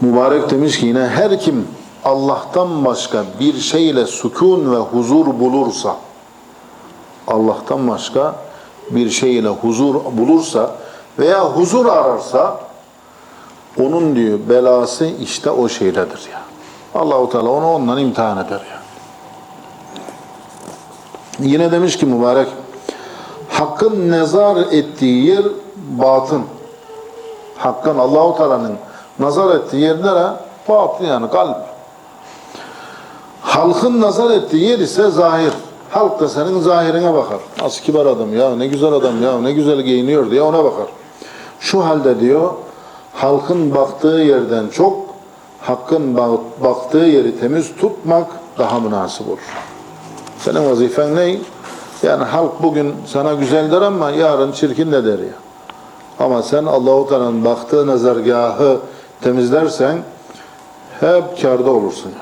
Mübarek demiş ki yine her kim Allah'tan başka bir şeyle sükun ve huzur bulursa Allah'tan başka bir şeyle huzur bulursa veya huzur ararsa onun diyor belası işte o şeyledir ya. Allahu Teala onu ondan imtihan eder ya. Yine demiş ki mübarek Hakkın nezar ettiği yer batın. Hakkın Allahu Teala'nın nazar ettiği yer nere? Batın yani kalp. Halkın nazar ettiği yer ise zahir. Halk da senin zahirine bakar. Nasıl kibar adam ya, ne güzel adam ya, ne güzel giyiniyor diye ona bakar. Şu halde diyor, halkın baktığı yerden çok, hakkın bak- baktığı yeri temiz tutmak daha münasip olur. Senin vazifen ne? Yani halk bugün sana güzel der ama yarın çirkin de der ya. Ama sen Allahu Teala'nın baktığı nazargahı temizlersen hep kârda olursun.